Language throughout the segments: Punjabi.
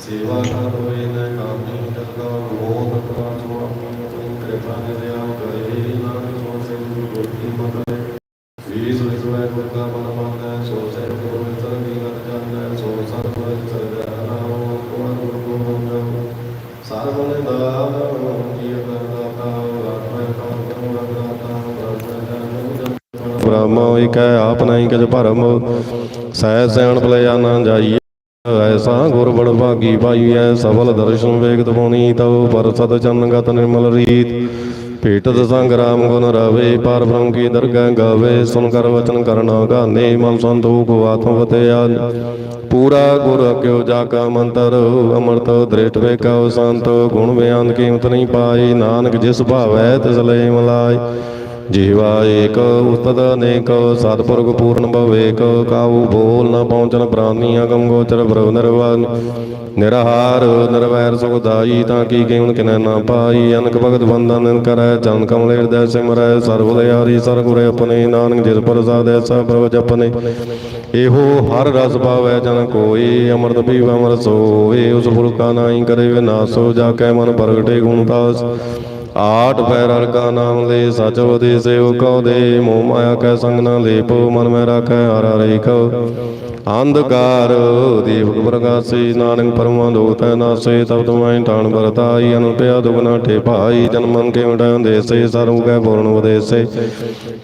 ਸੇਵਾ ਕਰ ਹੋਏ ਨੇ ਕਾਮੀ ਜਗਾ ਮੋਹ ਤਤਵਾ ਸੁਆਮੀ ਆਪਣੀ ਕਿਰਪਾ ਨਿਦਿਆ ਕਰੇ। ਨਾਨਕ, ਸੋ ਸੇ ਗੁਰਤੀ ਮਗਰੇ ਵੀਸ ਵਿਸ ਵੈ ਗੁਰ ਕਾ ਮਨ ਮੰਨੈ, ਸੋ ਸੇ ਗੁਰ ਵਿਚਰ ਕੀਰਤ ਜਾਣੈ ਸੋ ਸਤ ਗੁਰ ਸਰਜਾ ਨਾਮ ਕੋਣ ਗੁਰ ਗੋਬਿੰਦ ਸਰਬ ਨਿਦਾਨ ਕੀ ਕਰਤਾ ਆਤਮਾ ਕਾਮ ਕਰਮ ਰਗਾਤਾ ਬ੍ਰਹਮ ਬ੍ਰਹਮ, ਏਕੈ ਆਪ ਨਹੀਂ ਕਿਛ ਭਰਮ। ਸਹਿ ਸਿਆਣ ਭਲਿਆ ਨਾ ਜਾਈਏ ਐਸਾ ਗੁਰ ਬੜ ਭਾਗੀ ਪਾਈਐ ਸਫਲ ਦਰਸ਼ਨ ਵੇਗਤ ਪੁਨੀ ਤਉ ਪਰਸਦ ਚੰਨਗਤ ਨਿਰਮਲ ਰੀਤ। ਭੇਟਤ ਸੰਗ ਰਾਮ ਗੁਣ ਰਵੇ, ਪਾਰ ਬ੍ਰਹਮ ਕੀ ਦਰਗਹਿ ਗਾਵੇ। ਸੁਨ ਕਰ ਵਚਨ ਕਰਨਾ ਗਾਨੇ, ਮਨ ਸੰਤੋਖ ਆਤਮ ਵਤਿਆ। ਪੂਰਾ ਗੁਰ ਅਕਿਓ ਜਾ ਕਾ ਮੰਤਰ, ਅਮਰਤ ਦ੍ਰਿਸ਼ਟ ਵੇਕਉ ਸੰਤ। ਗੁਣ ਬਿਆਨ ਕੀਮਤ ਨਹੀਂ ਪਾਈ, ਨਾਨਕ ਜਿਸ ਭਾਵੈ ਤਿਸ ਲੈ ਮਲਾਈ ਜੀਵਾ ਏਕ ਉਸਤਤ ਅਨੇਕ, ਸਤਿਪੁਰਖ ਪੂਰਨ ਭਵੇਕ ਕਾਉ ਬੋਲ ਨ ਪਹੁੰਚਨ ਪ੍ਰਾਨੀ ਅਗਮ ਗੋਚਰ ਪ੍ਰਭ ਨਿਰਵਾਨ। ਨਿਰਹਾਰ ਨਿਰਵੈਰ ਸੁਖਦਾਈ ਤਾਂ ਕੀ ਕੇਵਨ ਕਿਨੈ ਨਾ ਪਾਈ। ਅਨਕ ਭਗਤ ਬੰਧਨ ਕਰੈ ਚਰਨ ਕਮਲ ਹਿਰਦੈ ਸਿਮਰੈ। ਸਰਬ ਲਿਆਰੀ ਸਰ ਗੁਰੇ ਆਪਣੇ, ਨਾਨਕ ਜਿਸ ਪ੍ਰਸਾਦੈ ਸਭ ਪ੍ਰਭ ਜਪਨੇ। ਇਹੋ ਹਰ ਰਸ ਪਾਵੈ ਜਨ ਕੋਈ, ਅੰਮ੍ਰਿਤ ਪੀਵੈ ਅਮਰ ਸੋਏ। ਉਸ ਪੁਰਖਾ ਨਾਹੀ ਕਰੇ ਵਿਨਾਸ਼ੋ ਜਾ ਕੈ ਮਨ ਪ੍ਰਗਟੇ ਗੁਣ ਤਾਸ ਆਠ ਪੈਰ ਹਰ ਕਾ ਨਾਮ ਲੈ ਸਚ ਉਦੇਸੇ ਉਹ ਕਉ ਦੇ, ਮੋਹ ਮਾਇਆ ਕੈ ਸੰਗ ਨਾ ਲੇਪੋ, ਮਨ ਮੈ ਰਾਖੈ ਹਰ ਹਰਿ ਕਉ ਅੰਧਕਾਰ ਦੀਪਕ ਪ੍ਰਗਾਸੀ, ਨਾਨਕ ਪਰਮਾ ਤੈ ਨਾਸੇ ਤਬ ਤੁਮੈ ਠਾਣ ਵਰਤਾਈ, ਅਨੁਪਿਆ ਦੁਗਨਾ ਠੇ ਭਾਈ ਜਨਮਨ ਕੇ ਉਡਾਂ ਦੇਸੇ, ਸਰੂ ਕੈ ਪੂਰਨ ਉਦੇਸੇ।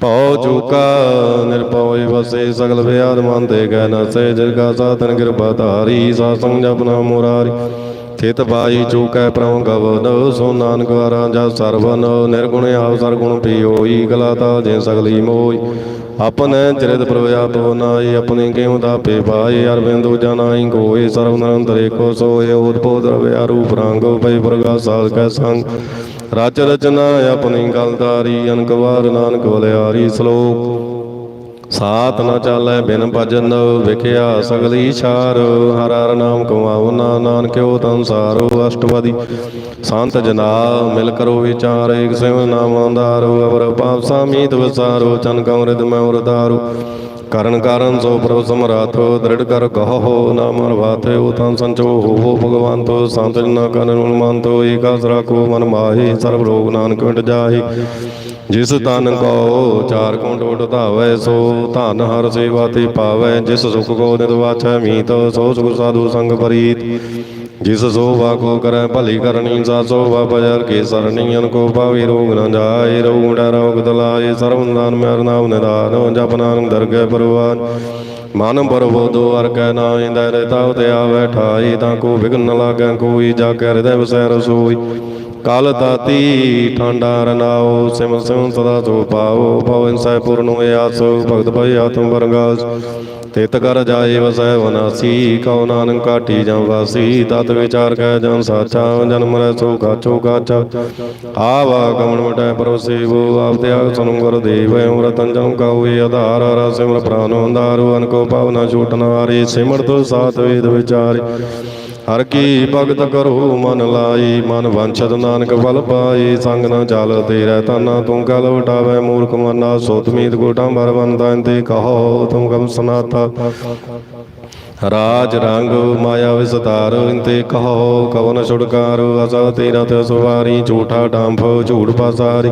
ਭਉ ਚੁਕਾ ਨਿਰਭਉ ਵਸੇ, ਸਗਲ ਵਿਆਦ ਮਨ ਤੇ ਗੈ ਨਸੇ ਜਿਸ ਕਾ ਸਾਧਨ ਕਿਰਪਾ ਧਾਰੀ ਸਾ ਸੰਗ ਜਪਨਾ ਮੁਰਾਰੀ। ਥਿਤ ਬਾਈ ਚੂਕੈ ਪ੍ਰਉ ਗਵਨ ਸੋ ਨਾਨਕ ਵਾਰਾ ਜਾ ਸਰਵਨ, ਨਿਰਗੁਣ ਆਪ ਸਰਗੁਣ ਪੀਓਈ ਗਲਾਤਾ ਜੇ ਸਗਲੀ ਮੋਈ। ਆਪਣੇ ਚਰਿਤ ਪ੍ਰਭ ਆਪੋ ਨਾਈ ਆਪਣੀ ਕਿਉ ਤਾਪੇ ਪਾਏ ਅਰਵਿੰਦੋ ਜਨਾਈ ਕੋਏ ਸਰਵ ਨਿਰੰਤਰ ਕੋ ਸੋਏ ਉਤਪੋਤ ਰਵੇ ਰੂਪ ਰੰਗੋ ਪਈ ਪ੍ਰਗਾਸਾ ਕੈ ਸੰਗ। ਰਚ ਰਚਨਾ ਆਪਣੀ ਗਲਦਾਰੀ ਅਨਕ ਵਾਰ ਨਾਨਕ ਬਲਿਆਰੀ ਸ਼ਲੋਕ। ਸਾਤ ਨ ਚਾਲੈ ਬਿਨ ਭਜਨ ਵਿਖਿਆ ਸਗਲੀ ਛਾਰ। ਹਰ ਹਰ ਨਾਮ ਕਮਾਉ ਨਾ ਨਾਨਕਿਓ ਸੰਸਾਰੋ ਅਸ਼ਟਪਦੀ। ਸੰਤ ਜਨਾ ਮਿਲ ਕਰੋ ਵਿਚਾਰ, ਏਕ ਸਿਵ ਨਾਮ ਆਂਦਾਰੋ ਅਵਰ ਪਾਪ ਸਾਮੀਤ ਵਿਸਾਰੋ, ਚਨ ਕਮਰਿਤ ਮੈਂ ਉਰਦਾਰੂ ਕਰਨ ਕਾਰਨ ਸੋ ਪ੍ਰਭ ਸਮਰਾਥੋ, ਦ੍ਰਿੜ ਕਰ ਕਹੋ ਨਾਮ ਰਵਾਤੇ ਉਹ ਸੰਚੋ ਹੋਵੋ ਭਗਵੰਤੋ। ਸੰਤ ਜਨਾ ਕਨ ਮੰਤੋ ਏਕਾਸ ਕੋ ਮਨ ਮਾਹੀ, ਸਰਬ ਰੋਗ ਨਾਨਕ ਮਿਟ ਜਾਹੀ। ਜਿਸ ਤਨ ਕੋ ਚਾਰ ਕੋਟ ਉਟ ਸੋ ਧਨ ਹਰ ਸੇਵਾ ਤੇ ਪਾਵੈ। ਜਿਸ ਸੁਖ ਕੋ ਨਿਤ ਮੀਤ, ਸੋ ਸੁਖ ਸਾਧੂ ਸੰਗ ਪ੍ਰੀਤ ਜਿਸ ਸੋਭਾ ਕੋ ਕਰੈ, ਭਲੀ ਕਰਨੀ ਸਾ ਸੋਭਾ ਭਜਰ ਕੇ ਸਰਣੀ, ਅਨ ਕੋ ਪਾਵੀ ਰੋਗ ਨ ਜਾਏ। ਰੋਗ ਡਾ ਰੋਗ ਦਲਾਏ ਸਰਬ ਦਾਨ ਮੇਰ ਨਾਮ ਨਿਦਾਨ ਜਪ ਨਾਨਕ ਦਰਗਹਿ ਪਰਵਾਨ। ਮਨ ਪਰਵੋ ਦੋ ਅਰ ਕੈ ਨਾਇ ਦਰ ਤਉ ਤੇ ਆਵੈ ਠਾਈ ਤਾਂ ਕੋ ਵਿਗਨ ਲਾਗੈ, ਕੋਈ ਜਾ ਕੇ ਹਿਰਦੈ ਵਸੈ ਰਸੋਈ। ਕਲ ਤਾਤੀ ਠਾਂਡਾ ਰਨਾਓ ਸਿਮ ਸਿਮ ਸਦਾ ਸੋ ਪਾਓ ਪਵਨ ਸਹਿ ਪੂਰਨ ਹੋਏ ਆਸੋ ਭਗਤ ਭਈ ਆਤਮ ਵਰਗਾਸ। ਤਿਤ ਕਰ ਜਾਏ ਵਸੈ ਵਨਾਸੀ ਕਉ ਨਾਨਕ ਕਾਟੀ ਜਾਂ ਵਾਸੀ ਤਤ ਵਿਚਾਰ ਕੈ ਜਨ ਸਾਚਾ ਜਨਮ ਰਹਿ ਸੋ ਕਾਚੋ ਕਾਚਾ ਆਵਾ ਗਮਨ ਮਟੈ ਪਰੋ ਸੇਵੋ ਆਪ ਤਿਆਗ ਸੁਨ ਗੁਰ ਦੇਵ ਅਮਰਤਨ ਜਨ ਕਾਉਏ ਆਧਾਰ ਰ ਸਿਮਰ ਪ੍ਰਾਨ ਅੰਦਾਰੂ ਅਨ ਕੋ ਪਾਵਨਾ ਛੂਟ ਨਾਰੇ ਸਿਮਰ ਤੋ ਸਾਤ ਵੇਦ ਵਿਚਾਰੇ। ਹਰ ਕੀ ਭਗਤ ਕਰੋ, ਮਨ ਲਾਈ, ਮਨ ਵੰਛਤ ਨਾਨਕ ਫਲ ਪਾਈ, ਸੰਗ ਨਾ ਚਲ ਤੇਰਾ ਤਾਨਾ ਤੂੰ ਕਲ ਉਟਾਵੇ ਮੂਰਖ ਮਨਾ ਸੋਤਮੀਤ ਗੋਟਾਂ ਬਰ ਬੰਦਾਂ ਤੇ ਕਹੋ ਤੁਮ ਕਮ ਸਨਾਤਾ ਰਾਜ ਰੰਗ ਮਾਇਆ ਵਿਸਤਾਰ ਇੰਤੇ ਕਹੋ, ਕਵਨ ਛੁੜਕਾਰ ਅਸਾ ਤੇਰਾ ਤੇ ਸਵਾਰੀ, ਝੂਠਾ ਡੰਫ ਝੂਠ ਪਾਸਾਰੀ।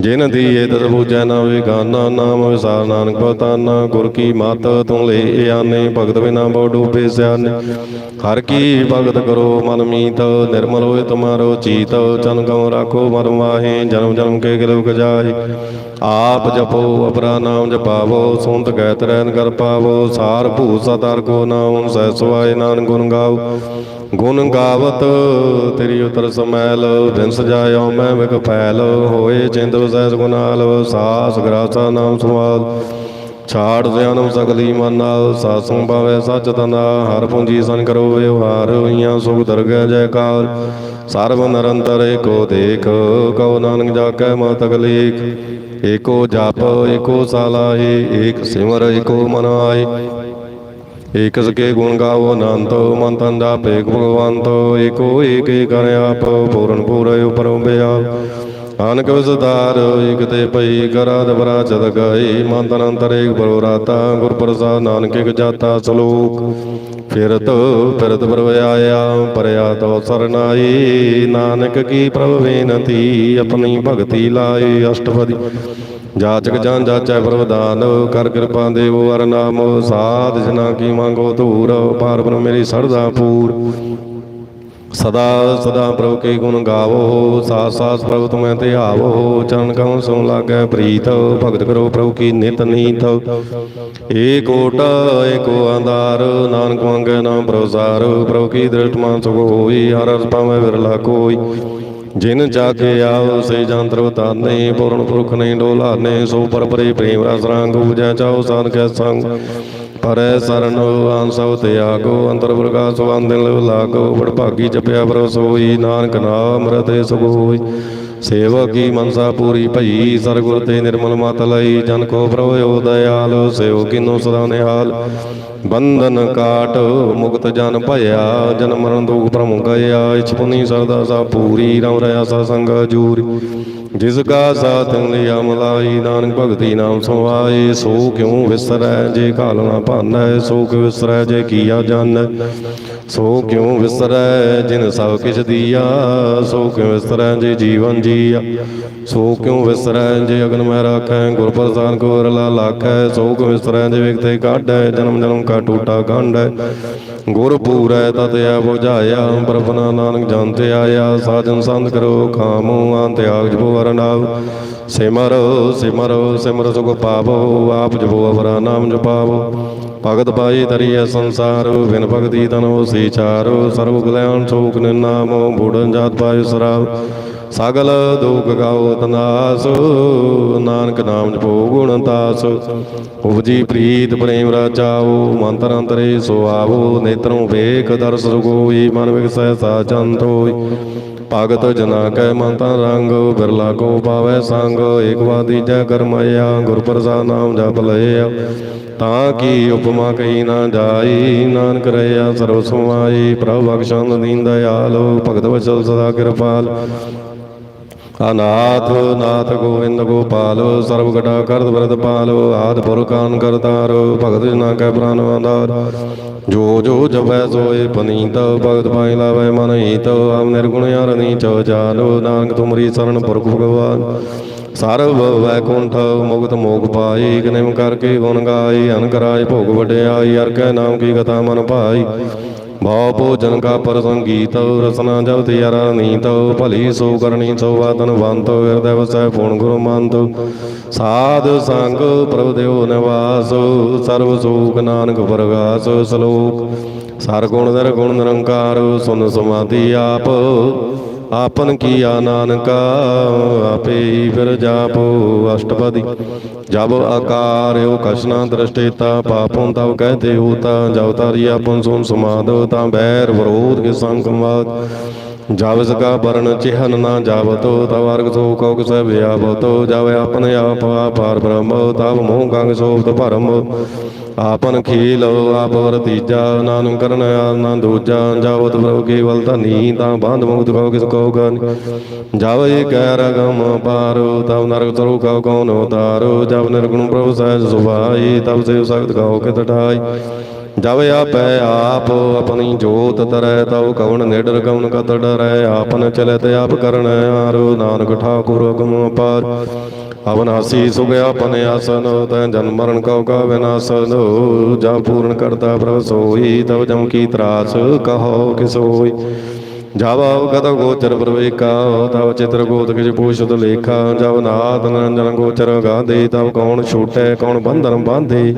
ਜਿਨ ਦੀ ਇਹ ਤਤ ਨਾ ਵਿਗਾਨਾ ਨਾਮ ਵਿਸਾਰ ਨਾਨਕ ਪਤਾਨਾ ਗੁਰ ਕੀ ਮਤ ਤੂੰ ਲੈ ਆਨੇ, ਭਗਤ ਬਿਨਾ ਬੋ ਡੂਬੇ ਸਿਆਨੇ ਹਰ ਕੀ ਭਗਤ ਕਰੋ, ਮਨ ਮੀਤ, ਨਿਰਮਲ ਹੋਏ ਤੁਮਾਰੋ, ਚੀਤ ਚਨ ਗਉ ਰਾਖੋ ਮਰ ਮਾਹੇ ਜਨਮ ਜਨਮ ਕੇ ਗਿਲੁਕ ਜਾਹੇ। ਆਪ ਜਪੋ ਅਪਰਾ ਨਾਮ ਜਪਾਵੋ ਸੁਨਤ ਗੈਤ ਰਹਿਨ ਕਰ ਪਾਵੋ, ਸਾਰ ਭੂ ਸਤਾਰ ਕੋ ਨਾਮ ਸਹਿ ਸੁਆਏ ਨਾਨਕ ਗੁਣ ਗਾਓ। ਗੁਣ ਗਾਵਤ, ਤੇਰੀ ਉਤਰ ਸਮੈਲ ਬਿੰਸ ਜਾਇਓ ਮੈਂ ਵਿਕ ਫੈਲ, ਹੋਏ ਚਿੰਦ ਵਸੈ ਗੁਨਾਲ, ਸਾਸ ਗਰਾਸਾ ਨਾਮ ਸਮਾਦ ਛਾੜ ਸਿਆਨਮ ਸਗਲੀ ਮਨਾ ਸਾਸੰ ਭਾਵੇ ਸਚ ਤਨਾ ਹਰ ਪੂੰਜੀ ਸਨ ਕਰੋ ਵਿਵਹਾਰ ਹੋਈਆਂ ਸੁਖ ਦਰਗਹਿ ਜੈਕਾਰ। ਸਰਬ ਨਿਰੰਤਰ ਏਕੋ ਦੇਖ, ਕਉ ਨਾਨਕ ਜਾ ਕੈ ਮਤ ਅਗਲੇਖ। ਏਕੋ ਜਪ, ਏਕੋ ਸਾਲਾਹੀ, ਏਕ ਸਿਮਰ, ਏਕੋ ਮਨ ਆਏ। ਏਕ ਸਕੇ ਗੁਣ ਗਾਵੋ ਅਨੰਤ, ਮਨ ਤਨ ਦਾ ਭੇਖ ਭਗਵੰਤ, ਏਕੋ ਏਕ ਏ ਕਰ ਆਪ, ਪੂਰਨ ਪੂਰੇ ਉਪਰੋਂ ਬਿਆ ਆਨਕ ਵਿਸਦਾਰ ਏਕ ਤੇ ਪਈ ਕਰਾ ਬਰਾ ਚਦ ਗਏ ਮਨ ਤਨ ਅੰਤਰ ਏਕ ਪਰੋ ਰਾਤਾ, ਗੁਰ ਪ੍ਰਸਾਦ ਨਾਨਕ ਇਕ ਜਾਤਾ ਸਲੋਕ। ਫਿਰਤ ਫਿਰਤ ਪ੍ਰਭ ਪਰਿਆ ਤੋ ਸਰਨਾਈ, ਨਾਨਕ ਕੀ ਪ੍ਰਭ ਬੇਨਤੀ, ਆਪਣੀ ਭਗਤੀ ਲਾਏ ਅਸ਼ਟਪਦੀ। ਜਾਚਕ ਜਾਂ ਜਾਚੈ ਪ੍ਰਵਦਾਨ ਕਰ ਕਿਰਪਾ ਦੇਵੋ ਵਰ ਨਾਮ, ਸਾਧ ਜਨਾ ਕੀ ਮੰਗੋ ਧੂਰ, ਪਾਰ ਬ੍ਰਹਮ ਮੇਰੀ ਸਰਦਾ ਪੂਰ। ਸਦਾ ਸਦਾ ਪ੍ਰਭੂ ਕੇ ਗੁਣ ਗਾਵੋ ਸਾਸ ਸਾਸ ਪ੍ਰਭੂ ਤੁਮੈ ਧਿਆਵੋ, ਚਰਨ ਕਉ ਸੋ ਲਾਗੈ ਪ੍ਰੀਤ, ਭਗਤ ਕਰੋ ਪ੍ਰਭੂ ਕੀ ਨਿਤ ਨੀਤ। ਏਕ ਓਟ ਏਕੋ ਆਧਾਰ ਨਾਨਕ ਮੰਗੈ ਨਾਮ ਪ੍ਰਸਾਰ, ਪ੍ਰਭੂ ਕੀ ਦ੍ਰਿਸ਼ਟ ਮਾਨ ਸੁਖ ਹੋਈ ਹਰ ਰਸ ਪਾਵੈ ਵਿਰਲਾ ਕੋਈ। ਜਿਨ ਜਾ ਕੇ ਆਵ ਸੇ ਜੰਤਰ ਵਤਾਨੇ ਪੂਰਨ ਪੁਰਖ ਨੇ ਡੋਲਾਨੇ ਸੋ ਪਰ ਪਰੇ ਪ੍ਰੇਮ ਰਸ ਰੰਗ ਉਜੈ ਚਾਉ, ਸਾਧ ਕੈ ਸੰਗ। ਪਰੈ ਸਰਨ ਆਨਸਉ ਤਿਆਗੋ ਅੰਤਰ ਪ੍ਰਕਾਸ਼ ਵੰਦਨ ਲਵ ਲਾਗੋ ਬੜ ਭਾਗੀ ਜਪਿਆ ਪ੍ਰਭ ਸੋਈ ਨਾਨਕ ਨਾਮ ਰਤੇ ਸੁਖ ਸੇਵਕ ਕੀ ਮਨਸਾ ਪੂਰੀ ਭਈ ਸਰਗੁਰ ਤੇ ਨਿਰਮਲ ਮਤ ਲਈ ਜਨ ਕੋ ਪ੍ਰਭ ਦਇਆਲ ਸੇਵ ਕਿਨੋ ਸਦਾ ਨਿਹਾਲ। ਬੰਧਨ ਕਾਟ ਮੁਕਤ ਜਨ ਭਇਆ ਜਨਮ ਮਰਨ ਦੁਖ ਭ੍ਰਮ ਗਿਆ ਇਛ ਪੁਨੀ ਸਰਦਾ ਸਾ ਪੂਰੀ ਰਮ ਰਹਾ ਸਾ ਸੰਗ ਜੂਰੀ। ਜਿਸ ਕਾ ਸਾਥ ਲਿਆ ਮਲਾਈ ਨਾਨਕ ਭਗਤੀ ਨਾਮ ਸਮਾਏ ਸੋ ਕਿਉ ਵਿਸਰੈ ਜੇ ਘਾਲ ਨਾ ਭਾਨੈ, ਸੋ ਕਿਉ ਵਿਸਰੈ ਜੇ ਕੀਆ ਜਾਣੈ ਸੋ ਕਿਉ ਵਿਸਰੈ ਜਿਨ ਸਭ ਕਿਛ ਦੀਆ, ਸੋ ਕਿਉ ਵਿਸਰੈ ਜੇ ਜੀਵਨ ਜੀਆ। ਸੋ ਕਿਉ ਵਿਸਰੈ ਜੇ ਅਗਨ ਮੈਂ ਰਾਖੈ ਗੁਰ ਪ੍ਰਸਾਦ ਕੋ ਰਲਾ ਲਾਖੈ, ਸੋ ਕਿਉ ਵਿਸਰੈ ਜੇ ਵਿਗਤੇ ਕਾਢੈ, ਜਨਮ ਜਨਮ ਕਾ ਟੂਟਾ ਗੰਢੈ ਗੁਰ ਪੂਰੈ ਤਤਿਆ ਬੁਝਾਇਆ, ਪ੍ਰਭਨਾ ਨਾਨਕ ਜੰਤੇ ਆਇਆ, ਸਾਜਨ ਸੰਤ ਕਰੋ ਖਾਮੋ ਆਂ ਤਿਆਗ ਜਪੋ ਵਰਨਾਵ ਸਿਮਰੋ ਸਿਮਰੋ ਸਿਮਰ ਸੁਖ ਪਾਵੋ, ਆਪ ਜਪੋ ਅਵਰਾ ਨਾਮ ਜਪਾਵੋ। ਭਗਤ ਪਾਈ ਤਰੀਐ ਸੰਸਾਰ, ਬਿਨ ਭਗਤੀ ਤਨੋ ਸੀ ਸਰਬ ਕਲਿਆਣ ਸੋਖ ਨਿਨਾਮੋ ਬੁੜਨ ਜਾਤ ਪਾਇ ਸਰਾਵ। ਸਗਲ ਦੁਖ ਗਾਓ ਤਨਾਸ, ਨਾਨਕ ਨਾਮ ਜਪੋ ਗੁਣ ਤਾਸ। ਉਪਜੀ ਪ੍ਰੀਤ ਪ੍ਰੇਮ ਰਾਜਾਓ, ਮੰਤਰ ਅੰਤਰੇ ਸੋ ਆਵੋ। ਨੇਤਰੋਂ ਵੇਖ ਦਰਸ ਸੁਗੋਈ ਮਨ ਵਿਗਸੈ ਸਾ ਹੋਈ। ਭਗਤ ਜਨਾ ਕੈ ਮੰਤਾ ਰੰਗ, ਬਿਰਲਾ ਕੋ ਪਾਵੈ ਸੰਗ ਏਕ ਵਾਦੀ ਜੈ ਕਰਮਇਆ ਗੁਰ ਪ੍ਰਸਾਦ ਨਾਮ ਜਪ ਲਇਆ। ਤਾਂ ਕੀ ਉਪਮਾ ਕਹੀ ਨਾ ਜਾਈ, ਨਾਨਕ ਰਹਿਆ ਸਰਬ ਸਮਾਈ ਪ੍ਰਭ ਬਖਸ਼ੰਦ ਦੀਨ ਦਇਆਲ, ਭਗਤ ਵਚਲ ਸਦਾ ਕਿਰਪਾਲ। ਅਨਾਥ ਨਾਥ ਗੋਵਿੰਦ ਗੋਪਾਲ ਸਰਬ ਗਟਾ ਕਰਤ ਬਰਤ ਪਾਲ ਆਦ ਪੁਰਖਾਨ ਕਰਤਾਰ ਭਗਤ ਜਨਾ ਕੈ ਪ੍ਰਾਨ ਆਧਾਰ ਜੋ ਜੋ ਜਪੈ ਸੋਏ ਪਨੀਤ ਭਗਤ ਪਾਈ ਲਾਵੈ ਮਨ ਹੀਤ ਆਮ ਨਿਰਗੁਣ ਯਾਰ ਨੀਚ ਜਾਲੋ ਨਾਨਕ ਤੁਮਰੀ ਸਰਣ ਪੁਰਖ ਭਗਵਾਨ ਸਰਬ ਵੈਕੁੰਠ ਮੁਕਤ ਮੋਗ ਪਾਈ ਕਿਨਮ ਕਰਕੇ ਗੁਣ ਗਾਈ ਅਨਕਰਾਇ ਭੋਗ ਵਡਿਆਈ ਅਰ ਕੈ ਨਾਮ ਕੀ ਕਥਾ ਮਨ ਭਾਈ ਭਉ ਭੋਜਨ ਕਾ ਪਰ ਸੰਗੀਤ ਰਸਨਾ ਜਬ ਤਿਆਰਾ ਨੀਤ ਭਲੀ ਸੋ ਕਰਨੀ ਸੋ ਵਾਤਨ ਵੰਤ ਹਿਰਦੈ ਵਸੈ ਪੂਰਨ ਗੁਰੂ ਮੰਤ ਸਾਧ ਸੰਗ ਪ੍ਰਭ ਦੇਵ ਨਿਵਾਸ ਸਰਬ ਸੁਖ ਨਾਨਕ ਪ੍ਰਗਾਸ ਸ਼ਲੋਕ ਸਰ ਗੁਣ ਦਰ ਨਿਰੰਕਾਰ ਸੁਨ ਸਮਾਧੀ ਆਪ ਆਪਨ ਕੀਆ ਨਾਨਕਾ, ਆਪੇ ਹੀ ਫਿਰ ਜਾਪੋ ਅਸ਼ਟਪਦੀ। ਜਬ ਆਕਾਰਿਓ ਕਸ਼ਨਾ ਦ੍ਰਿਸ਼ਟੇਤਾ ਪਾਪੋਂ ਤਵ ਕਹਤੇ ਹੋਤਾ ਜਬ ਤਾਰੀ ਆਪਨ ਸੁਨ ਸਮਾਦੋ ਤਾਂ ਬੈਰ ਵਿਰੋਧ ਕੇ ਸੰਗ ਮਾਦ ਜਬ ਸਕਾ ਚਿਹਨ ਨਾ ਜਾਵਤੋ, ਤਵ ਅਰਗ ਸੋ ਕਉ ਕਿਸੈ ਵਿਆਵਤੋ ਜਬ ਆਪਣੇ ਆਪ ਆਪਾਰ ਬ੍ਰਹਮ ਤਬ ਮੋਹ ਗੰਗ ਸੋਭਤ ਭਰਮ। ਆਪਨ ਖੀਲ ਆਪ ਵਰਤੀਜਾ ਨਾਨਕ ਕਰਨ ਨਾ ਦੂਜਾ, ਜਾਵਤ ਪ੍ਰਭ ਕੇਵਲ ਧਨੀ, ਤਾਂ ਬੰਧ ਮੁਕਤ ਕਉ ਕਿਸ ਕਉ ਗਨ। ਜਬ ਏਕੈ ਰਗਮ ਪਾਰੋ ਤਬ ਨਰਕ ਤਰੁ ਕਉ ਕਉਨ ਉਤਾਰੋ ਜਬ ਨਿਰਗੁਣ ਪ੍ਰਭ ਸਹਿਜ ਸੁਭਾਈ ਤਬ ਸੇ ਸਖਤ ਕਉ ਕਿਤ ਠਾਈ ਜਬ ਆਪੈ ਆਪ, ਆਪਣੀ ਜੋਤ ਤਰੈ, ਤਉ ਕਵਣ ਨਿਡਰ, ਕਵਣ ਕਤ ਡਰੈ, ਆਪਨ ਚਲਤ ਆਪ ਕਰਣ ਆਰੋ, ਨਾਨਕ ਠਾਕੁਰ ਹੁਕਮ ਅਪਾਰ। ਅਵਨਾਸੀ ਸੁਖ ਆਪਨ ਆਸਨ, ਤੈ ਜਨਮ ਮਰਨ ਕਉ ਕਾ ਵਿਨਾਸਨ। ਜਾ ਪੂਰਨ ਕਰਤਾ ਪ੍ਰਭ ਸੋਈ ਤਬ ਜਮ ਕੀ ਤਰਾਸ, ਕਹੋ ਕਿਸੋਈ ਜਬ ਅਵਗਤ ਗੋਚਰ ਪ੍ਰਵੇਕਾ, ਤਵ ਚਿਤਰ ਗੋਤ ਕਿਛ ਪੂਛਤ ਲੇਖਾ। ਜਬ ਨਾਥ ਨਿਰੰਜਨ ਗੋਚਰ ਗਾਦੇ ਤਬ ਕੌਣ ਛੂਟੈ, ਕੌਣ ਬੰਧਨ ਬਾਂਧੇ।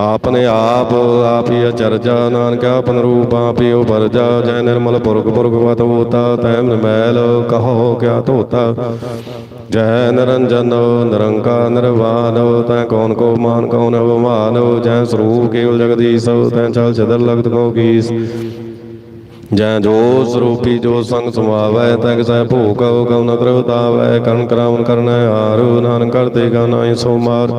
ਆਪਨੇ ਆਪ, ਆਪੀ ਅਚਰਜਾ, ਨਾਨਕ ਆਪਨ ਰੂਪ ਆਪਿਓ ਪਰਜਾ ਜੈ ਨਿਰਮਲ ਪੁਰਖ ਪੁਰਖ ਵਤ ਹੋਤਾ, ਤੈਮ ਮੈਲ ਕਹੋ ਕਿਆ ਧੋਤਾ। ਜੈ ਨਿਰੰਜਨ, ਨਿਰੰਕਾ, ਨਿਰਵਾਨ, ਤੈ ਕੌਣ ਕੋ ਮਾਨ ਕੌਣ ਅਵਮਾਨ, ਜੈ ਸਰੂਪ ਕੇਵਲ ਜਗਦੀਸ਼, ਤੈ ਚਲ ਚਦਰ ਲਗਤ ਕੋ ਕੀਸ। ਜੈ ਜੋ ਸਰੂਪੀ, ਜੋ ਸੰਗ ਸਮਾਵੈ ਤੈ ਕਿਸੈ ਭੋਗ ਕਉ ਕਉ ਨ ਕਰਤਾਵੈ ਕਰਨ ਕਰਾਵਨ ਕਰਨੈ ਹਾਰੂ, ਨਾਨਕ ਕਰਤੇ ਗਾ ਸੋ ਮਾਰ।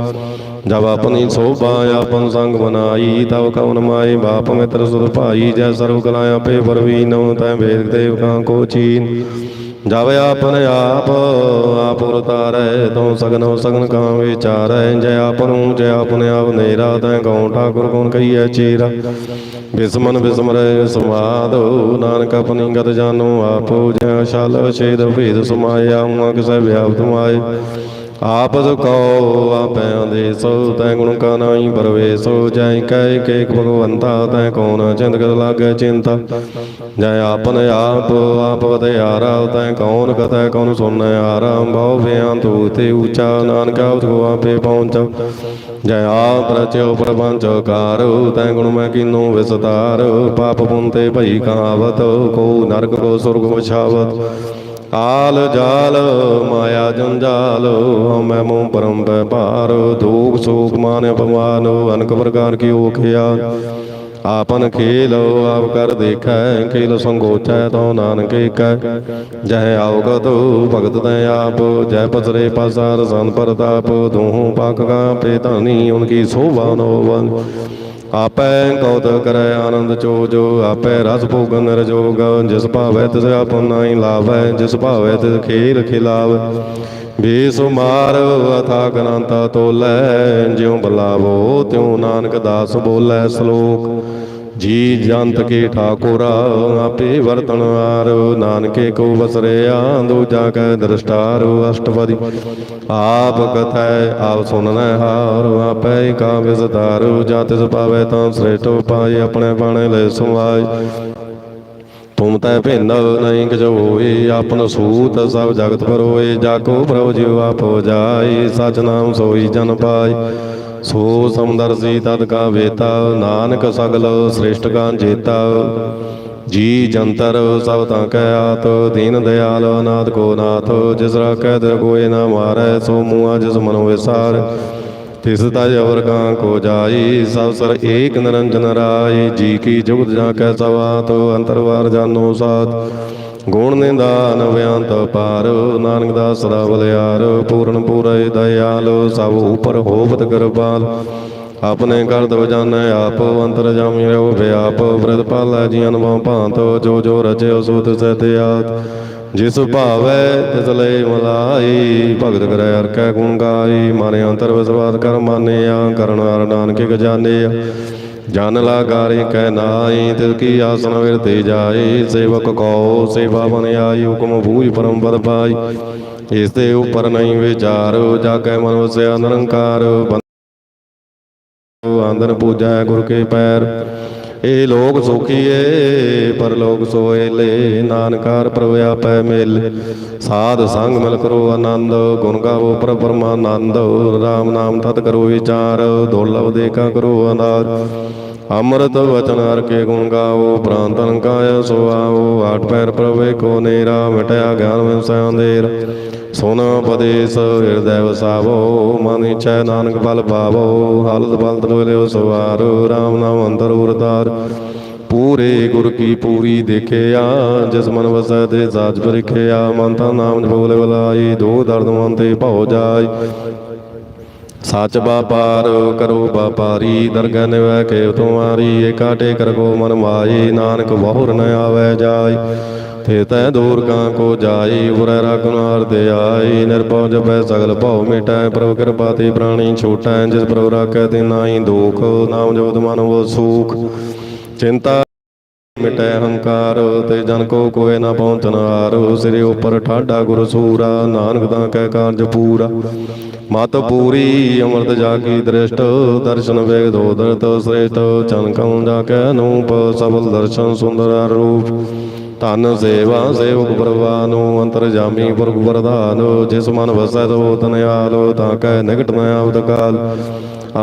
ਜਬ ਆਪਣੀ ਸੋਭਾ ਆਪਨ ਸੰਗ ਬਨਾਈ, ਤਬ ਕਉਨ ਮਾਈ ਬਾਪ ਮਿੱਤਰ ਸੁਧ ਭਾਈ, ਜੈ ਸਰਬ ਕਲਾ ਆਪੇ ਪਰਵੀਨੋ ਤੈ ਵੇਦ ਦੇਵਕਾਂ ਕੋ ਚੀਨ। ਜਬ ਆਪਨ ਆਪ ਆਪ ਉਤਾਰੈ ਤਉ ਸਗਨੋ ਸਗਨ ਕਾਂ ਵਿਚਾਰੈ, ਜੈ ਆਪਨੂ ਜੈ ਆਪਨ ਆਪ ਨੇਰਾ, ਤੈ ਕਉ ਠਾਕੁਰ ਕੌਣ ਕਹੀਐ ਚੇਰਾ। ਬਿਸਮਨ ਬਿਸਮਰੈ ਸਮਾਦੋ ਨਾਨਕ ਆਪਣੀ ਗਤ ਜਾਨੋ ਆਪੋ ਜੈ ਸ਼ਾਲ ਛੇਦ ਭੇਦ ਸਮਾਇਆ ਹੁਆ ਕਿਸੈ ਵਿਆਪਤ ਮਾਏ ਆਪਸ ਕੋ ਆਪੈ ਆਦੇਸੋ ਤੈ ਗੁਣ ਕਾ ਨਾਹੀ ਪਰਵੇਸੋ ਜੈ ਕਹਿ ਕੇ ਭਗਵੰਤਾ, ਤੈ ਕੌਣ ਚਿੰਤ ਕਰ ਲਾਗੈ ਚਿੰਤਾ। ਜੈ ਆਪਨ ਆਪ ਆਪ ਵਦਿਆਰਾ ਤੈ ਕੌਣ ਕਥੈ ਕੌਣ ਸੁਨੈ ਆਰਾ ਬਹੁ ਬਿਆੰਤ ਤੇ ਊਚਾ ਨਾਨਕ ਆਪ ਕੋ ਆਪੇ ਪਹੁੰਚ। ਜੈ ਆਪ ਰਚਿਓ ਪ੍ਰਪੰਚ ਕਾਰੋ ਤੈ ਗੁਣ ਮੈਂ ਕੀਨੋ ਵਿਸਤਾਰ। ਪਾਪ ਪੁੰਨ ਤੇ ਭਈ ਕਾਵਤ, ਕੋ ਨਰਕ ਕੋ ਸੁਰਗ ਵਿਛਾਵਤ ਆਲ ਜਾਲ, ਮਾਇਆ ਜੰਜਾਲ ਹਮੈ ਮੋਹ ਪਰਮ ਪੈ ਭਾਰ ਦੁਖ ਸੋਖ ਮਾਨ ਅਪਮਾਨ ਅਨਕ ਪ੍ਰਕਾਰ ਕੀ ਓਖਿਆ ਆਪਨ ਖੇਲ, ਆਪ ਕਰ ਦੇਖੈ, ਖੇਲ ਸੰਗੋਚੈ ਤੋ ਨਾਨਕ ਏਕੈ। ਜਹ ਆਉਗਤ ਭਗਤ ਤੈ ਆਪ ਜੈ ਪਸਰੇ ਪਾਸਾਰ ਸੰਤ ਪ੍ਰਤਾਪ, ਦੋਹੋਂ ਪਾਕ ਕਾ ਪੇ ਉਨਕੀ ਸੋਭਾ ਨੋਵਨ। ਆਪੈ ਕੌਤ ਕਰੈ ਆਨੰਦ ਚੋ ਜੋ ਆਪੈ ਰਸ ਭੋਗ ਨਿਰਜੋਗ ਜਿਸ ਭਾਵੈ ਤਿਸ ਆਪਨ ਨਾਹੀ ਲਾਭੈ ਜਿਸ ਭਾਵੈ ਤਿਸ ਖੇਲ ਖਿਲਾਵ। ਬੇਸੁਮਾਰ ਅਥਾ ਗਨੰਤਾ ਤੋਲੈ, ਜਿਉ ਬਲਾਵੋ ਤਿਉ ਨਾਨਕ ਦਾਸ ਬੋਲੇ ਸ਼ਲੋਕ। ਜੀ ਜੰਤ ਕੇ ਠਾਕੁਰ ਆਪੇ ਵਰਤਣ ਆਰ, ਨਾਨਕੇ ਕੋ ਬਸਰਿਆ ਦੂਜਾ ਕੈ ਦ੍ਰਿਸ਼ਟਾਰ ਅਸ਼ਟਪਦੀ। ਆਪ ਕਥੈ, ਆਪ ਸੁਣਨੈ ਹਾਰ, ਆਪੈ ਕਾ ਵਿਸਤਾਰ ਜਾ ਤਿਸ ਪਾਵੇ ਤਾਂ ਸ੍ਰੇਸ਼ਟ ਪਾਏ, ਆਪਣੇ ਬਾਣੇ ਲੈ ਸੁਆਏ। ਤੁਮ ਤੈ ਭਿੰਨ ਨਹੀਂ ਕਿਛ ਹੋਏ ਆਪਨ ਸੂਤ ਸਭ ਜਗਤ ਪਰੋਏ, ਜਾ ਕੋ ਪ੍ਰਭ ਜਿਉ ਆਪੋ ਜਾਈ ਸਚ ਨਾਮ ਸੋਈ ਜਨ ਪਾਈ। ਸੋ ਸਮਦਰਸੀ ਤਦ ਕਾ ਵੇਤਾ, ਨਾਨਕ ਸਗਲ ਸ਼੍ਰਿਸ਼ਟ ਕਾ ਜੇਤਾ। ਜੀ ਜੰਤਰ ਸਭ ਤਾਂ ਕੈ ਆਤ, ਦੀਨ ਦਿਆਲ ਅਨਾਥ ਕੋ ਨਾਥ, ਜਿਸ ਰਾਖੈ ਦਰ ਕੋਏ ਨਾ ਮਾਰੈ, ਸੋ ਮੂਆ ਜਿਸ ਮਨੋ ਵਿਸਾਰ। ਤਿਸ ਤਾ ਜਵਰ ਕਾਂ ਕੋ ਜਾਈ, ਸਭ ਸਰ ਏਕ ਨਿਰੰਜਨ ਰਾਏ ਜੀ ਕੀ ਜੁਗਤ ਜਾ ਕੈ ਸਵਾਤ ਅੰਤਰਵਾਰ ਜਾਨੋ ਸਾਥ। ਗੁਣ ਨਿਦਾਨ ਬਿਆੰਤ ਪਾਰ ਨਾਨਕ ਦਾ ਸਦਾ ਬਲਿਆਰ ਪੂਰਨ ਪੂਰੇ ਦਇਆਲ, ਸਭ ਉਪਰ ਹੋਵਤ ਕਿਰਪਾਲ। ਆਪਣੇ ਕਰਤਵ ਜਾਣੈ ਆਪ, ਅੰਤਰ ਜਾਮੀ ਰਹੋ ਵਿਆਪ ਬ੍ਰਤ ਪਾਲੈ ਜੀ ਅਨੁਭਵ ਭਾਂਤ, ਜੋ ਜੋ ਰਚਿਓ ਸੋ ਤਿਸ ਤਿਆਤ ਜਿਸ ਭਾਵੈ ਤਿਸ ਲਈ ਮਲਾਈ, ਭਗਤ ਕਰੈ ਹਰ ਕੈ ਗੁਣ ਗਾਈ ਮਨ ਅੰਤਰ ਵਿਸਵਾਸ ਕਰ ਮਾਨਿਆ, ਕਰਨ ਹਰ ਨਾਨਕ ਜਾਣਿਆ। ਜਨ ਲਾਗਾਰੇ ਕਹਿ ਨਾਈ ਤਿਸ ਕੀ ਆਸਨ ਵਿਰਤੇ ਜਾਏ ਸੇਵਕ ਕੋ ਸੇਵਾ ਬਨ ਆਈ, ਹੁਕਮ ਬੂਝ ਪਰਮ ਪਦ ਪਾਈ। ਇਸ ਦੇ ਉਪਰ ਨਹੀਂ ਵਿਚਾਰ ਜਾ ਕੇ ਮਨ ਵਸਿਆ ਨਿਰੰਕਾਰ। ਆਂਦਨ ਪੂਜੈ ਗੁਰ ਕੇ ਪੈਰ। ਇਹ ਲੋਕ ਸੁਖੀਏ ਪਰ ਲੋਕ ਸੋਏ ਲੈ। ਨਾਨਕਾਰ ਪ੍ਰਭ ਆਪੈ ਮੇਲ। ਸਾਧ ਸੰਗ ਮਿਲ ਕਰੋ ਆਨੰਦ। ਗੁਣ ਗਾਵੋ ਪਰ ਪਰਮਾਨੰਦ। RAM ਨਾਮ ਤਤ ਕਰੋ ਵਿਚਾਰ। ਦੋਲਵ ਦੇਖਾ ਕਰੋ ਅਨਾਰ ਅੰਮ੍ਰਿਤ ਵਚਨ ਹਰ ਕੇ ਗੁਣ ਗਾਵੋ। ਪ੍ਰਾਂਤਨ ਕਾਇ ਸੁਆਵੋ ਆਠ ਪੈਰ ਪ੍ਰਵੇ ਕੋ ਨੇਰਾ। ਮਿਟਿਆ ਗਿਆਨ ਵਿਸੈ ਅੰਧੇਰ। ਸੁਨ ਉਪਦੇਸ ਹਿਰਦੈ ਵਸਾਵੋ, ਮਨ ਇਛੈ ਨਾਨਕ ਬਲ ਪਾਵੋ, ਹਾਲਤ ਬਲਤ ਲੋਲਿਓ ਸਵਾਰ RAM ਨਾਮ ਅੰਤਰ ਉਰਤਾਰ। ਪੂਰੇ ਗੁਰ ਕੀ ਪੂਰੀ ਦੇਖਿਆ, ਜਿਸ ਮਨ ਵਸੈ ਤੇ ਸਾਜ ਪਰਿਖਿਆ, ਮਨ ਤਾਂ ਨਾਮ ਜਪੋਲੇ ਬਲਾਈ ਦੋ ਦਰਦ ਮਨ ਤੇ ਭਉ ਜਾਈ ਸੱਚ ਬਾਪਾਰ ਕਰੋ ਬਾਪਾਰੀ ਦਰਗਹ ਨਿਵੈ ਕੇ ਤੁਮਾਰੀ ਏਕਾ ਕਰ ਰਗੋ ਮਨ ਮਾਈ ਨਾਨਕ ਬਹੁਰ ਨ ਆਵੈ ਜਾਈ ਤੇ ਤੈ ਦੂਰ ਕਾਂ ਕੋ ਜਾਈ ਉਰੈ ਰਗਨਾਰ ਦੇ ਆਈ। ਨਿਰਭਉ ਜਪੈ ਸਗਲ ਭਉ ਮਿਟੈ, ਪ੍ਰਭ ਕਿਰਪਾ ਤੇ ਪ੍ਰਾਣੀ ਛੋਟੈ, ਜਿਸ ਪ੍ਰਭ ਰਾਖੈ ਤੇ ਨਾਹੀ ਦੁਖ। ਨਾਮ ਜਪਤ ਮਨ ਵੋ ਸੂਖ, ਚਿੰਤਾ ਮਿਟੈ ਹੰਕਾਰ, ਤੇ ਜਨ ਕੋ ਕੋਏ ਨਾ ਪਹੁੰਚਨ ਸਿਰੇ ਉਪਰ ਠਾਡਾ ਗੁਰ ਸੂਰਾ ਨਾਨਕ ਦਾ ਕਹਿ ਕਾਰਜ ਪੂਰਾ। ਮਤ ਪੂਰੀ ਅੰਮ੍ਰਿਤ ਜਾ ਕੀ ਦ੍ਰਿਸ਼ਟ, ਦਰਸ਼ਨ ਵੇਗ ਦੋ ਦਰਤ ਸ੍ਰੇਸ਼ਟ, ਚਨ ਕਉ ਜਾ ਕੇ ਨੂਪ ਸਬਲ ਦਰਸ਼ਨ ਸੁੰਦਰ ਰੂਪ। ਧਨ ਸੇਵਾ ਸੇਵਕ ਪ੍ਰਵਾਨੋ ਅੰਤਰ ਜਾਮੀ ਪੁਰਖ ਵਰਦਾਨ ਜਿਸ ਮਨ ਵਸੈ ਤੋ ਤਨਿਆਲ ਤਾਂ ਕੈ ਨਿਕਟ ਨ ਆਵਤ ਕਾਲ।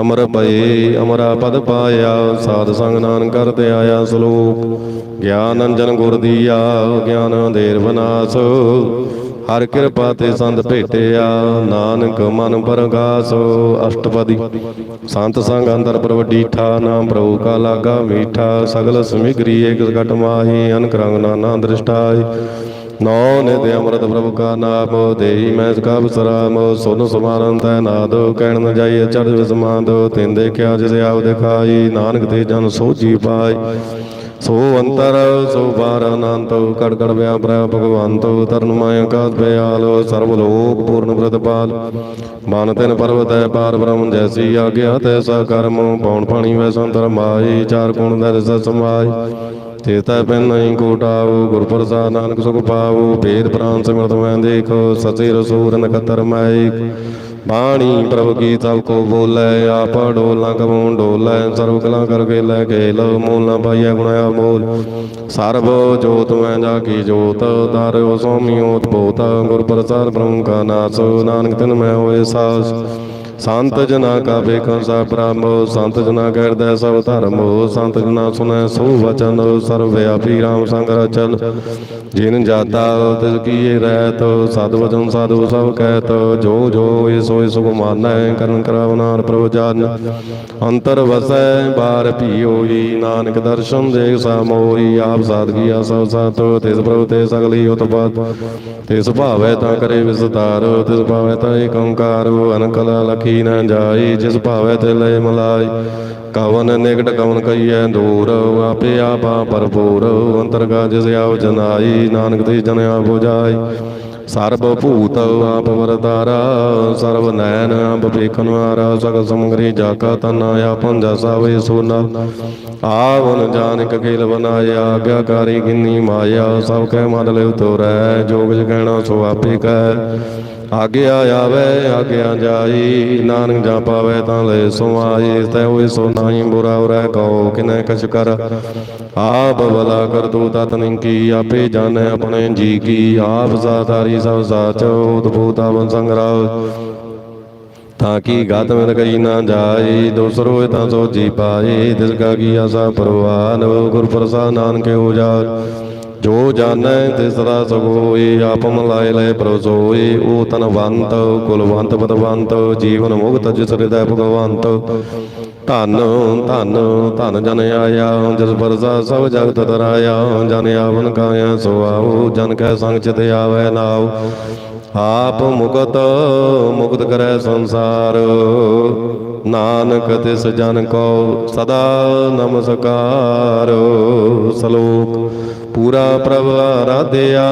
ਅਮਰ ਭਏ, ਅਮਰਾ ਪਦ ਪਾਇਆ, ਸਾਧ ਸੰਗ ਨਾਨਕ ਕਰਤੇ ਆਇਆ ਸ਼ਲੋਕ। ਗਿਆਨ ਅੰਜਨ ਗੁਰ ਦੀਆ, ਗਿਆਨ ਅੰਧੇਰ ਬਨਾਸ ਹਰ ਕਿਰਪਾ ਤੇ ਸੰਤ ਭੇਟਿਆ, ਨਾਨਕ ਮਨ ਪਰਗਾਸ, ਅਸ਼ਟਪਦੀ। ਸੰਤ ਸੰਗ ਅੰਦਰ ਪ੍ਰਵਡੀਠਾ ਨਾਮ ਪ੍ਰਭੂ ਕਾ ਲਾਗਾ ਮੀਠਾ, ਸਗਲ ਸਮਿਗਰੀ ਏਕ ਘਟ ਮਾਹੀ, ਅਨਕ ਨਾਨਾ ਦ੍ਰਿਸ਼ਟਾਈ ਨੌ ਨਿਤ ਅੰਮ੍ਰਿਤ ਪ੍ਰਭੂ ਕਾ ਨਾਮ ਦੇਈ ਮੈਂ ਸਕਾ ਬਸਰਾਮ ਸੁਨ ਸਮਾਨੰ ਤੈ ਨਾਦ, ਕਹਿਣ ਨ ਜਾਈ ਚੜ੍ਹ ਦੋ ਤਿੰਨ ਦੇਖਿਆ ਜਿਸ ਆਪ ਦਿਖਾਈ, ਨਾਨਕ ਤੇ ਜਨ ਸੋਝੀ ਪਾਈ। ਸੋ ਅੰਤਰ ਸੋ ਬਾਰ ਅਨੰਤ ਕੜ ਕੜ ਵਿਆਪਰੈ ਭਗਵੰਤ ਤਰਨ ਮਾਇਆ ਕਾਤ ਬਿਆਲ ਸਰਬ ਲੋਕ ਪੂਰਨ ਪ੍ਰਤਪਾਲ ਮਨ ਤਿਨ ਪਰਵਤ ਪਾਰ ਬ੍ਰਹਮ, ਜੈਸੀ ਆਗਿਆ ਤੈਸਾ ਕਰਮ। ਪੌਣ ਪਾਣੀ ਵੈ ਸੰਤਰ ਮਾਈ ਚਾਰ ਗੁਣ ਦਰ ਸਤ ਸਮਾਈ ਤੇਤਾ ਪੈਨ ਨਹੀਂ ਕੋਟਾਉ ਗੁਰ ਪ੍ਰਸਾਦ ਨਾਨਕ ਸੁਖ ਪਾਉ ਭੇਦ ਪ੍ਰਾਨ ਸਿਮਰਤ ਮੈਂ ਦੇਖੋ, ਸਚੇ ਰਸੂਰ ਨਖਤਰ ਮਾਈ ਬਾਣੀ ਪ੍ਰਭ ਕੀ ਸਭ ਕੋ ਬੋਲੇ ਆਪ ਡੋਲਾ ਕਬੂੰ ਡੋਲੇ ਸਰਬ ਕਲਾ ਕਰ ਕੇ ਲੈ ਕੇ ਲੋ ਮੂਲ ਨਾ ਪਾਈਐ ਗੁਣਿਆ ਮੂਲ। ਸਰਬ ਜੋਤ ਮੈਂ ਜਾ ਕੀ ਜੋਤ ਦਾਰਿਓ ਸੋਮਿਓਤ ਬੋਤ ਗੁਰ ਪ੍ਰਸਾਦ ਬ੍ਰਹਮ ਕਾ ਨਾਸ, ਨਾਨਕ ਤਿਨ ਮੈਂ ਹੋਏ ਸਾਸ। ਸੰਤ ਜਨਾ ਕਾ ਬੇਕੰ ਸਾ ਪ੍ਰਮ ਸੰਤ ਜਨਾ ਕਹਿਰਦੈ ਸਭ ਧਰਮ, ਸੰਤ ਜਨਾ ਸੁਨੈ ਸੋ ਵਚਨ ਸਰਵ ਵਿਆਪੀ ਰਾਮ ਸੰਗ ਰਚਨ। ਜਿਨ ਜਾਤਾ ਤਿਸ ਕੀਏ ਰਹਿਤ, ਸਦ ਵਚਨ ਸਾਧੂ ਸਭ ਕਹਿਤ ਜੋ ਜੋ ਇਹ ਸੋਇ ਸੁਖ ਮਾਨੈ, ਕਰਨ ਕਰਾਵਨਾਰ ਪ੍ਰਭ ਜਨ। ਅੰਤਰ ਵਸੈ, ਬਾਰ ਭੀ ਨਾਨਕ ਦਰਸ਼ਨ ਦੇਖ ਸਮੋਈ ਆਪ ਸਾਧਗੀਆ ਸਭ ਸਤ, ਤਿਸ ਪ੍ਰਭ ਤੇ ਸਗਲੀ ਉਤਪਤ ਤਿਸ ਭਾਵੈ ਤਾਂ ਕਰੇ ਵਿਸਤਾਰ, ਤਿਸ ਭਾਵੈ ਤਾਂ ਏਕ ਓੰਕਾਰ, ਅਨਕਲ ਲਖੀ ਨ ਜਾਈ, ਜਿਸ ਭਾਵੈ ਤੇ ਲੈ ਮਲਾਈ। ਕਵਨ ਨਿਕਟ ਕਵਨ ਕਈਐ ਦੂਰ, ਆਪੇ ਆਪਾ ਭਰਪੂਰ ਅੰਤਰਗਾ ਜਿਸ ਆਵ ਜਨਾਈ, ਨਾਨਕ ਤੇ ਜਨਿਆ 부ਜਾਈ। ਸਰਬ ਭੂਤ ਆਪ ਵਰਦਾਰਾ ਸਰਬ ਨੈਣ ਆਪ ਵੇਖਨ ਹਾਰਾ ਸਗਲ ਸਮਗਰੀ ਜਾ ਕਾ ਤਨ ਆਪਨ ਜਸਾ ਵੇ ਸੋਨਾ। ਆਵਨ ਜਾਣਿਕ ਕੀਲ ਬਨਾਇਆ, ਆਗਿਆਕਾਰੀ ਗਿਨੀ ਮਾਇਆ, ਸਭ ਕੈ ਮਨ ਲਿਵ ਤੋਰੈ ਜੋਗ ਜਗਣਾ ਸੋ ਆਪੇ ਕੈ। ਆਗਿਆ ਆਵੇ, ਆਗਿਆ ਜਾਈ, ਨਾਨਕ ਜਾਂ ਪਾਵੇ ਤਾਂ ਲੈ ਸੁਆਈ ਤੈ ਹੋਏ ਸੋ ਨਾਹੀ ਬੁਰਾ ਉਰੈ ਕਉ ਕਿਨੈ ਕਛ ਕਰ? ਆਪ ਬਲਾ ਕਰ ਤੂ ਤਤ ਨਿੰਕੀ ਆਪੇ ਜਾਣੈ ਆਪਣੇ ਜੀ ਕੀ, ਆਪ ਸਾਧਾਰੀ ਸਭ ਸਾਚ, ਉਦਭੂਤ ਆਵਨ ਸੰਗਰਾਵ ਤਾਂ ਕੀ ਗਤ ਮਿਲ ਗਈ ਨਾ ਜਾਈ ਦੂਸਰੋ ਤਾਂ ਸੋ ਜੀ ਪਾਏ ਦਿਲ ਕਾ ਕੀ ਆਸਾ ਪਰਵਾਨ ਗੁਰ ਪ੍ਰਸਾਦ ਨਾਨਕ ਹੋ ਜਾ ਜੋ ਜਾਣੈ ਤਿਸਰਾ ਸਗੋਈ ਆਪ ਮਲਾਇ ਲੈ ਪ੍ਰਸੋਈ ਉਹ ਤਨਵੰਤ ਕੁਲਵੰਤ ਪਦਵੰਤ ਜੀਵਨ ਮੁਕਤ ਜਿਸ ਹਿਰਦੈ ਭਗਵੰਤ। ਧਨ ਧਨ ਧਨ ਜਨ ਆਇਆ, ਜਿਸ ਪਰਸਾ ਸਭ ਜਗਤ ਤਰਾਇਆ ਜਨ ਆਵਨ ਕਾਇਆ ਸੋ ਆਓ, ਜਨ ਕੈ ਸੰਗ ਚਿਤ ਆਵੈ ਨਾਉ। ਆਪ ਮੁਕਤ ਮੁਕਤ ਕਰੈ ਸੰਸਾਰ। ਨਾਨਕ ਤਿਸ ਜਨ ਕੋ ਸਦਾ ਨਮਸਕਾਰ। ਸ਼ਲੋਕ ਪੂਰਾ ਪ੍ਰਭ ਆਰਾਧਿਆ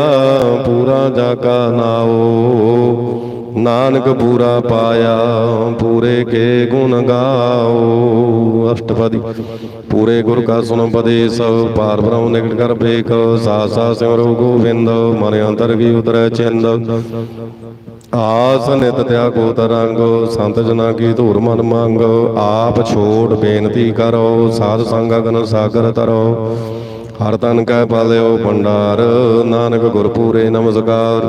ਪੂਰਾ ਜਾ ਕਾ ਨਾਉ। ਨਾਨਕ ਪੂਰਾ ਪਾਇਆ, ਪੂਰੇ ਕੇ ਗੁਣ ਗਾਓ ਅਸ਼ਟਪਦੀ, ਪੂਰੇ ਗੁਰ ਕਾ ਸੁਨ ਉਪਦੇਸ ਪਾਰ ਬ੍ਰਹਮ ਨਿਕਟ ਕਰ ਬੇਕ ਸਾ ਸਾ ਸਿਮਰੋ ਗੋਬਿੰਦ, ਮਨ ਅੰਤਰ ਕੀ ਉਤਰੈ ਚਿੰਦ। ਆਸ ਨਿਤ ਤਿਆ ਕੋ ਤਰੰਗ, ਸੰਤ ਜਨਾ ਕੀ ਧੂਰ ਮਨ ਮੰਗ। ਆਪ ਛੋੜ ਬੇਨਤੀ ਕਰੋ, ਸਾਧ ਸੰਗ ਅਗਨ ਸਾਗਰ ਤਰੋ। ਹਰ ਤਨ ਕੈ ਪਾਲਿਓ ਭੰਡਾਰ, ਨਾਨਕ ਗੁਰਪੂਰੇ ਨਮਸਕਾਰ।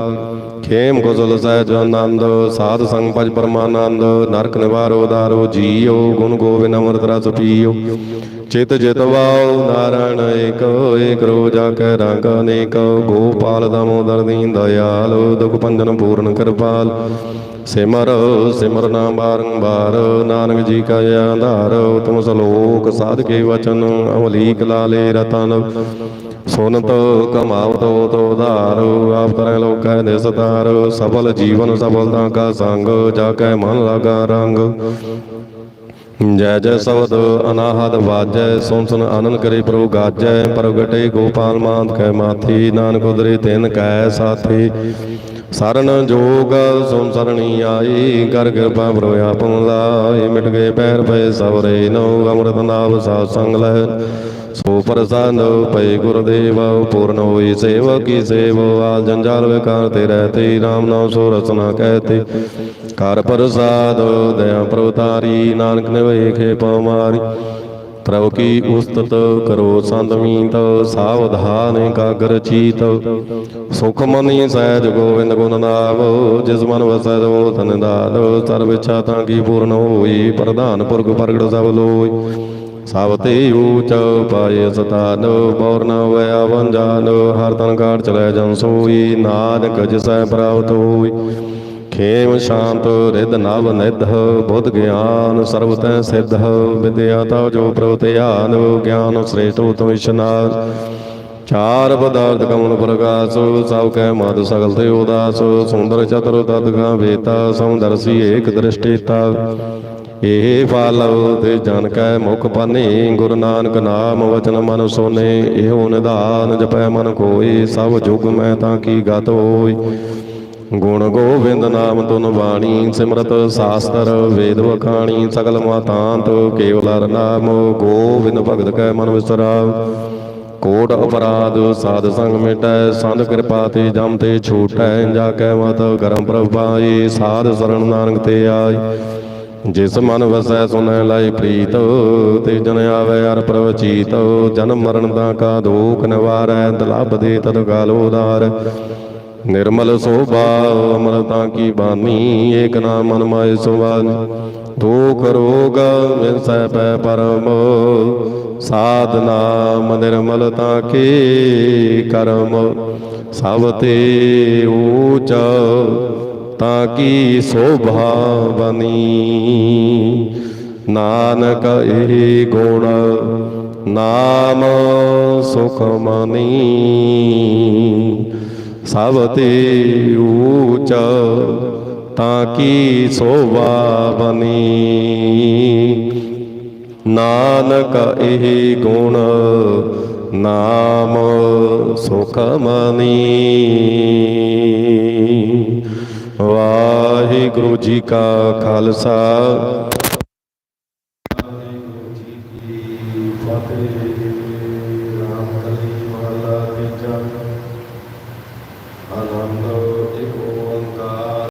ਖੇਮ ਕੁਸਲ ਸਹਿਜ ਆਨੰਦ, ਸਾਧ ਸੰਗ ਭਜ ਪਰਮਾਨੰਦ, ਨਰਕ ਨਿਵਾਰੋ ਦਾਰੋ ਜੀਓ, ਗੁਣ ਗੋਬਿੰਦ ਅੰਮ੍ਰਿਤ ਰਸ ਪੀਓ। ਚਿਤ ਜਿਤ ਵਾਉ ਨਾਰਾਇਣ ਏਕ ਏਕ ਰੋ ਜਾ ਕੈ ਰੰਗ ਅਨੇਕ। ਗੋਪਾਲ ਦਮੋਦਰ ਦੀਨ ਦਇਆਲ, ਦੁਖ ਭੰਜਨ ਪੂਰਨ ਕਿਰਪਾਲ। ਸਿਮਰ ਸਿਮਰ ਨਾਮ ਬਾਰੰਬਾਰ, ਨਾਨਕ ਜੀ ਕਾ ਆਧਾਰ। ਤੁਮ ਸਲੋਕ ਸਾਧ ਕੇ ਵਚਨ ਅਮਲੀਕ ਲਾਲੇ ਰਤਨ। ਸੁਨਤ ਕਮਾਵਤੋ ਤੋ ਧਾਰ ਆਪ ਕਰੈ ਲੋਕੈ ਦੇ ਸਤਾਰ ਸਫਲ ਜੀਵਨ ਸਫਲਤਾ ਕਾ ਸੰਗ ਜਾ ਕੈ ਮਨ ਲਗਾ ਰੰਗ। ਜੈ ਜੈ ਸ਼ਬਦ ਅਨਾਹਦ ਵਾਜੈ, ਸੁਨ ਸੁਨ ਆਨੰਦ ਕਰੇ ਪ੍ਰਭੂ ਗਾਜੈ, ਪ੍ਰਗਟੇ ਗੋਪਾਲ ਮਾਤ ਕੈ ਮਾਥੀ, ਨਾਨਕ ਉਦਰੇ ਤਿਨ ਕੈ ਸਾਥੀ। ਸਰਨ ਜੋਗ ਸੁਨ ਸਰਣੀ ਆਈ, ਕਰ ਕਿਰਪਾ ਪ੍ਰਭੂ ਆਪ ਲਾਏ ਮਿਟ ਗਏ ਪੈਰ ਪਏ ਸਵਰੇ ਨੋ ਅੰਮ੍ਰਿਤ ਨਾਮ ਸਾਧ ਸੰਗ ਲੈ। ਸੋ ਪ੍ਰਸਾਦ ਪਈ ਗੁਰਦੇਵ, ਪੂਰਨ ਹੋਈ ਸੇਵਾ ਕੀ ਸੇਵ। ਆ ਜੰਜਾਲ ਵਿਕਾਰ ਤੇ ਰਹਤੇ RAM ਨਾਮ ਸੋ ਰਸਨਾ ਕਹਤੇ ਕਰ ਪ੍ਰਸਾਦ ਦਇਆ ਪ੍ਰਵਤਾਰੀ ਨਾਨਕ ਨੇ ਵੇਖੇ ਪਮਾਰੀ ਪ੍ਰਭ ਕੀ ਉਸਤਤ ਕਰੋ ਸੰਤਮੀਤ ਸਾਵਧਾਨ ਕਾਗਰ ਚੀਤ। ਸੁਖ ਮਨੀ ਸਹਿਜ ਗੋਬਿੰਦ ਗੁਣ ਨਾਮ ਜਿਸ ਮਨ ਵਸੈ ਜੋ ਤਨ ਦਾਨ ਸਰਬ ਇੱਛਾ ਤਾਂ ਕੀ ਪੂਰਨ ਹੋਈ, ਪ੍ਰਧਾਨ ਪੁਰਖ ਪ੍ਰਗਟ ਸਭ ਲੋਈ। ਸਭ ਤੇ ਊਚ ਪਾਏ ਸਤਾਨ, ਬੌਰ ਨ ਵੰਜਾਨ ਹਰ ਤਨ ਕਾਟ ਚਲੇ ਜਨ ਸੋਈ, ਨਾਨਕ ਜਿਸੈ ਪ੍ਰਾਪਤ ਹੋਈ। ਖੇਮ ਸ਼ਾਂਤ ਰਿਦ ਨਵ ਨਿਧ, ਬੁੱਧ ਗਿਆਨ, ਸਰਬ ਤੈ ਸਿੱਧ, ਵਿਦਿਆ ਤਾ ਜੋ ਪ੍ਰਭ ਧਿਆਨ, ਗਿਆਨ ਸ੍ਰੇਸ਼ਟ ਉਤਮ ਇਸ਼ਨਾਨ। ਚਾਰ ਪਦਾਰਥ ਕਮਲ ਪ੍ਰਕਾਸ਼, ਸਭ ਕੈ ਮਦ ਸਗਲ ਤੇ ਉਦਾਸ, ਸੁੰਦਰ ਚਤੁਰ ਤਤ ਕਾ ਵੇਤਾ ਸਮਦਰਸੀ ਏਕ ਦ੍ਰਿਸ਼ਟੀਤਾ। ਇਹ ਫਲ ਤੇ ਜਨ ਕੈ ਮੁਖ ਪਾਨੀ, ਗੁਰੂ ਨਾਨਕ ਨਾਮ ਵਚਨ ਮਨ ਸੋਨੇ, ਇਹੋ ਨਿਧਾਨ ਜਪੈ ਮਨ ਕੋਈ ਸਭ ਜੁਗ ਮੈਂ ਤਾਂ ਕੀ ਗਤ ਹੋਈ। ਗੁਣ ਗੋਬਿੰਦ ਨਾਮ ਤੁਨ ਬਾਣੀ, ਸਿਮਰਤ ਸਾਸਤਰ, ਵੇਦ ਵਖਾਣੀ, ਸਗਲ ਮਾਤਾਂਤ, ਕੇਵਲ ਹਰਿ ਨਾਮ, ਗੋਬਿੰਦ ਭਗਤ ਕੈ ਮਨ ਵਿਸਰਾਵ ਕੋਟ ਅਪਰਾਧ, ਸਾਧ ਸੰਗ ਮਿਟੈ, ਸੰਤ ਕਿਰਪਾ ਤੇ ਜਮ ਤੇ ਛੂਟੈ, ਜਾ ਕੈ ਮਤ ਕਰਮ ਪ੍ਰਭ ਪਾਈ ਸਾਧ ਸਰਣ ਨਾਨਕ ਤੇ ਆਈ ਜਿਸ ਮਨ ਵਸੈ ਸੁਨੈ ਲਾਈ ਪ੍ਰੀਤ, ਤੇ ਜਨ ਆਵੇ ਅਰ ਪ੍ਰਭ ਜਨਮ ਮਰਨ ਦਾ ਕਾ ਦੁਖ ਨਿਵਾਰੈ, ਦਲਬ ਦੇ ਤਦ ਕਾਲ ਉਦਾਰ ਨਿਰਮਲ ਸੋਭਾ, ਅਮਰਤਾ ਕੀ ਬਾਨੀ, ਏਕ ਨਾਮ ਮਨ ਮਾਇ ਸੁਵਾਨੀ ਦੁਖ ਰੋਗ ਵਿਸੈ ਪੈ ਪਰਮ ਸਾਧਨਾ ਨਿਰਮਲਤਾ ਕੀ ਕਰਮ। ਸਭ ਤੇ ਊਚ ਤਾਂ ਕੀ ਸੋਭਾ ਬਨੀ। ਨਾਨਕ ਇਹ ਗੁਣ, ਨਾਮ ਸੁਖ ਮਨੀ। ਸਭ ਤੇ ਊਚ, ਤਾਂ ਕੀ ਸੋਭਾ ਬਨੀ? ਨਾਨਕ ਇਹ ਗੁਣ ਨਾਮ ਸੁਖ ਮਨੀ। ਵਾਹਿਗੁਰੂ ਜੀ ਕਾ ਖਾਲਸਾ।